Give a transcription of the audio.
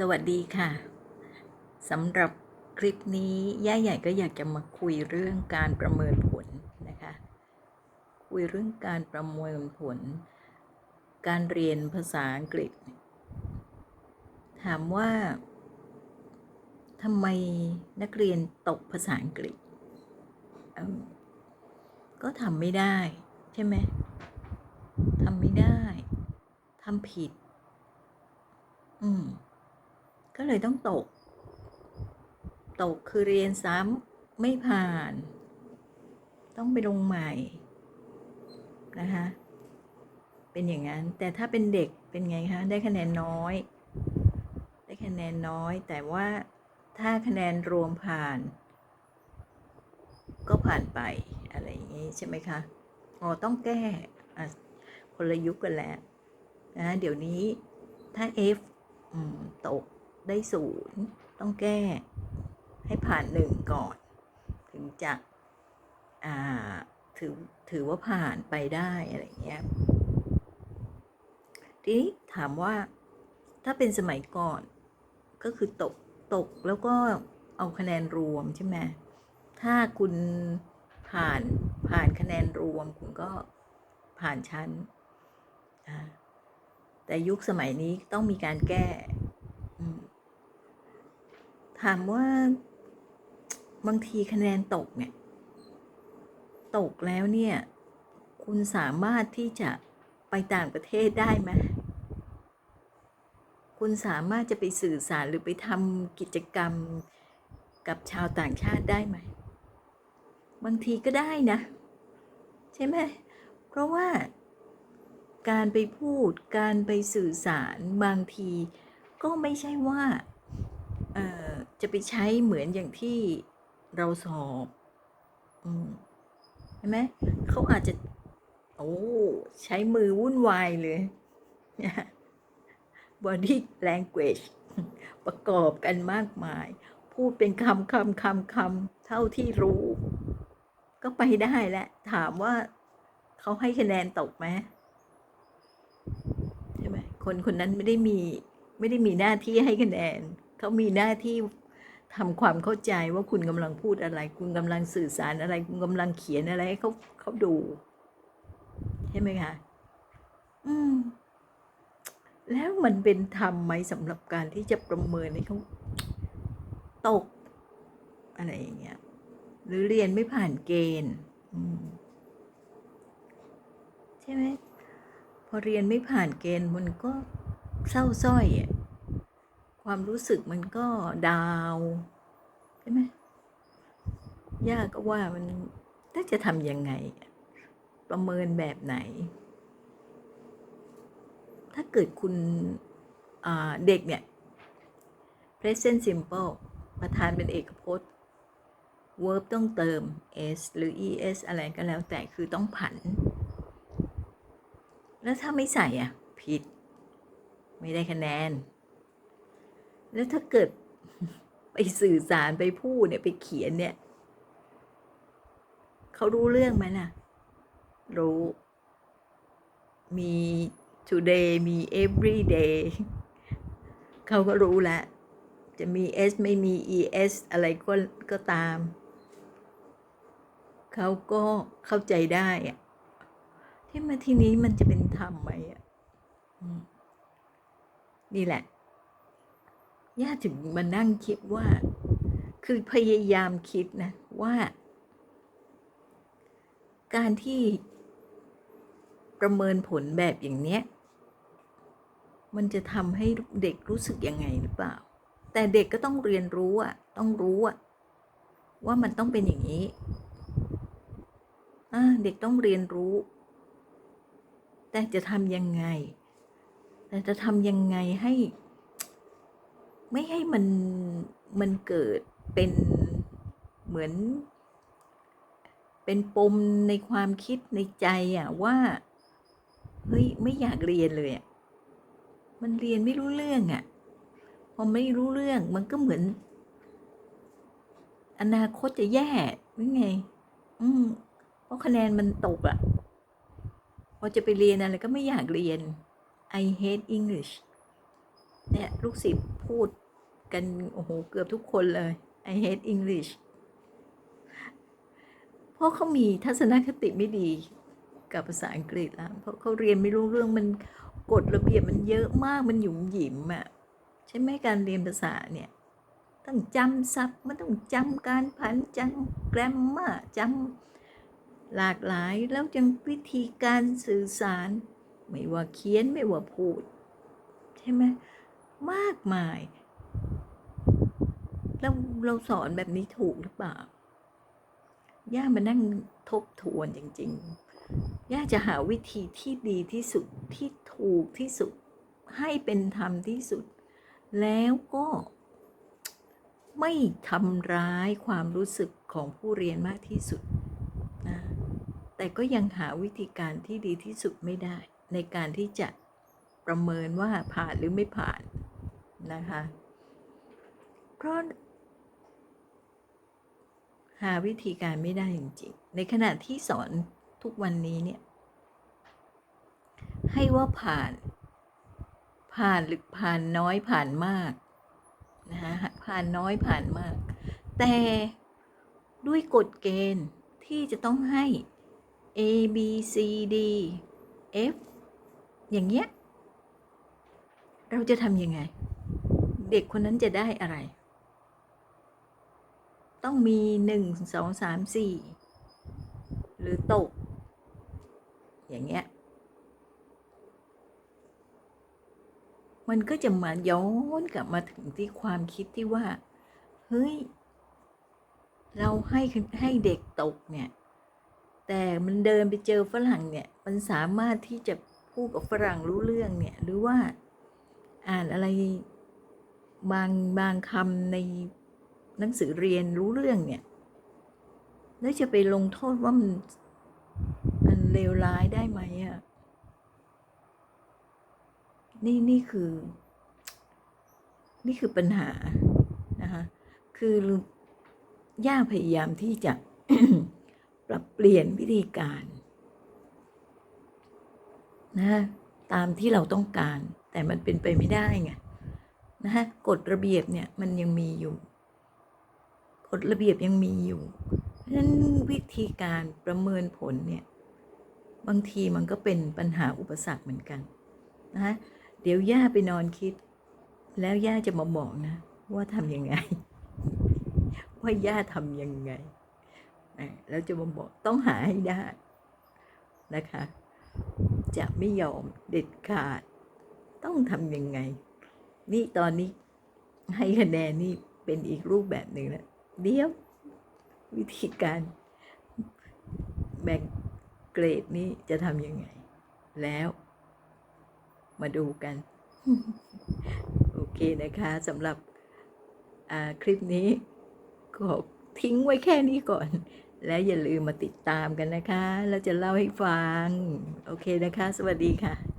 สวัสดีค่ะสำหรับคลิปนี้ย่าใหญ่ก็อยากจะมาคุยเรื่องการประเมินผลนะคะ คุยเรื่องการประเมินผล การเรียนภาษาอังกฤษ ถามว่าทำไมนักเรียนตกภาษาอังกฤษ ก็ทำไม่ได้ใช่ไหมทำไม่ได้ทำผิด อืม ก็เลยต้องตก ตกคือเรียนซ้ำไม่ผ่าน ต้องไปลงใหม่นะคะเป็นอย่างนั้น แต่ถ้าเป็นเด็กเป็นไงคะ ได้คะแนนน้อย ได้คะแนนน้อย แต่ว่าถ้าคะแนนรวมผ่าน ก็ผ่านไปอะไรอย่างนี้ใช่ไหมคะอ๋อต้องแก้อะคนละยุคกันแล้วนะเดี๋ยวนี้ถ้า F อืมตก ได้ศูนย์ต้องแก้ ให้ผ่านหนึ่งก่อน ถึงจะถือถือว่าผ่านไปได้อะไรเงี้ยทีนี้ถามว่าถ้าเป็นสมัยก่อน ก็คือตกตกแล้วก็เอาคะแนนรวมใช่ไหมถ้าคุณผ่านผ่านคะแนนรวมคุณก็ผ่านชั้น แต่ยุคสมัยนี้ต้องมีการแก้ ถามว่าบางทีคะแนนตกเนี่ย ตกแล้วเนี่ย คุณสามารถที่จะไปต่างประเทศได้ไหมคุณสามารถจะไปสื่อสารหรือไปทำกิจกรรมกับชาวต่างชาติได้ไหม บางทีก็ได้นะ ใช่ไหม เพราะว่าการไปพูดการไปสื่อสารบางทีก็ไม่ใช่ว่า จะไปใช้เหมือนอย่างที่เราสอบอมใช่ไหมเขาอาจจะ โอ้ใช้มือวุ่นวายเลย body language ประกอบกันมากมาย พูดเป็นคำคำคำคำเท่าที่รู้ ก็ไปได้แหละ ถามว่าเขาให้คะแนนตกไหมใช่ไหมคนคนนั้นไม่ได้มี ไม่ได้มีหน้าที่ให้คะแนน เขามีหน้าที่ ทำความเข้าใจว่าคุณกำลังพูดอะไร คุณกำลังสื่อสารอะไร คุณกำลังเขียนอะไรให้เขาเขาดูใช่ไหมคะอืม แล้วมันเป็นธรรมไหมสำหรับการที่จะประเมินให้เขาตก อะไรอย่างเงี้ยหรือเรียนไม่ผ่านเกณฑ์ใช่ไหมพอเรียนไม่ผ่านเกณฑ์มันก็เศร้าส้อยอะ ความรู้สึกมันก็ดาวใช่ไหมยากก็ว่ามันถ้าจะทำยังไง ประเมินแบบไหน ถ้าเกิดคุณเด็กเนี่ย present simple ประธานเป็นเอกพจน์ verb ต้องเติม s หรือ es อะไรก็แล้วแต่คือต้องผัน แล้วถ้าไม่ใส่อะ ผิด ไม่ได้คะแนน แล้วถ้าเกิดไปสื่อสารไปพูดเนี่ยไปเขียนเนี่ย เขารู้เรื่องไหมล่ะ รู้ มี today มี every day เขาก็รู้แล้ว จะมี s ไม่มี es อะไรก็ก็ตาม เขาก็เข้าใจได้อะที่มาทีนี้มันจะเป็นธรรมไหมอะนี่แหละ ย่าถึงมานั่งคิดว่า คือพยายามคิดนะว่า การที่ประเมินผลแบบอย่างเนี้ย มันจะทำให้เด็กรู้สึกยังไงหรือเปล่า แต่เด็กก็ต้องเรียนรู้อะต้องรู้อะว่ามันต้องเป็นอย่างนี้เด็กต้องเรียนรู้ แต่จะทำยังไง แต่จะทำยังไงให้ ไม่ให้มันมันเกิดเป็นเหมือน เป็นปมในความคิดในใจอะว่าเฮ้ยไม่อยากเรียนเลยอะมันเรียนไม่รู้เรื่องอะพอไม่รู้เรื่องมันก็เหมือน อนาคตจะแย่หรือไง อืมเพราะคะแนนมันตกอะพอจะไปเรียนอะไรก็ไม่อยากเรียน I hate English เนี่ยลูกศิษย์พูดกันโอ้โหเกือบทุกคนเลย I hate English เพราะเขามีทัศนคติไม่ดีกับภาษาอังกฤษแล้วเพราะเขาเรียนไม่รู้เรื่องมันกฎระเบียบมันเยอะมากมันหยุมหยิมอะ่ะใช่ไหมการเรียนภาษาเนี่ยต้องจำศัพท์มันต้องจำการผันจำแกรมมาจำหลากหลายแล้วจังวิธีการสื่อสาร ไม่ว่าเขียนไม่ว่าพูด ใช่ไหม มากมาย เราเราสอนแบบนี้ถูกหรือเปล่า ย่ามานั่งทบทวนจริง ๆ ย่าจะหาวิธีที่ดีที่สุดที่ถูกที่สุดให้เป็นธรรมที่สุด แล้วก็ไม่ทำร้ายความรู้สึกของผู้เรียนมากที่สุดนะแต่ก็ยังหาวิธีการที่ดีที่สุดไม่ได้ ในการที่จะประเมินว่าผ่านหรือไม่ผ่าน นะคะ เพราะ หาวิธีการไม่ได้จริงๆ ในขณะที่สอนทุกวันนี้เนี่ย ให้ว่าผ่าน ผ่านหรือผ่านน้อยผ่านมากนะคะผ่านน้อยผ่านมาก แต่ด้วยกฎเกณฑ์ที่จะต้องให้ A B C D F อย่างเงี้ย เราจะทำยังไง เด็กคนนั้นจะได้อะไร ต้องมีหนึ่งสองสามสี่หรือตก อย่างเงี้ย มันก็จะมาย้อนกลับมาถึงที่ความคิดที่ว่า เฮ้ย เราให้ให้เด็กตกเนี่ย แต่มันเดินไปเจอฝรั่งเนี่ย มันสามารถที่จะพูดกับฝรั่งรู้เรื่องเนี่ย หรือว่าอ่านอะไร บางบางคำในหนังสือเรียนรู้เรื่องเนี่ย แล้วจะไปลงโทษว่ามันมันเลวร้ายได้ไหมอะนี่นี่คือ นี่คือปัญหานะคะ คือย่าพยายามที่จะปรับเปลี่ยนวิธีการนะตามที่เราต้องการแต่มันเป็นไปไม่ได้ไง นะฮะกฎระเบียบเนี่ยมันยังมีอยู่กฎระเบียบยังมีอยู่เพราะฉะนั้นวิธีการประเมินผลเนี่ยบางทีมันก็เป็นปัญหาอุปสรรคเหมือนกันนะฮะเดี๋ยวย่าไปนอนคิด แล้วย่าจะมาบอกนะ ว่าทำยังไง ว่าย่าทำยังไงแล้วจะมาบอกต้องหาให้ได้นะคะ จะไม่ยอมเด็ดขาด ต้องทำยังไง นี่ตอนนี้ให้คะแนนนี่เป็นอีกรูปแบบหนึ่งแล้วเดี๋ยววิธีการแบ่งเกรดนี้จะทำยังไง แล้ว มาดูกัน โอเคนะคะสำหรับคลิปนี้ขอทิ้งไว้แค่นี้ก่อน แล้วอย่าลืมมาติดตามกันนะคะ แล้วจะเล่าให้ฟัง โอเคนะคะ สวัสดีค่ะ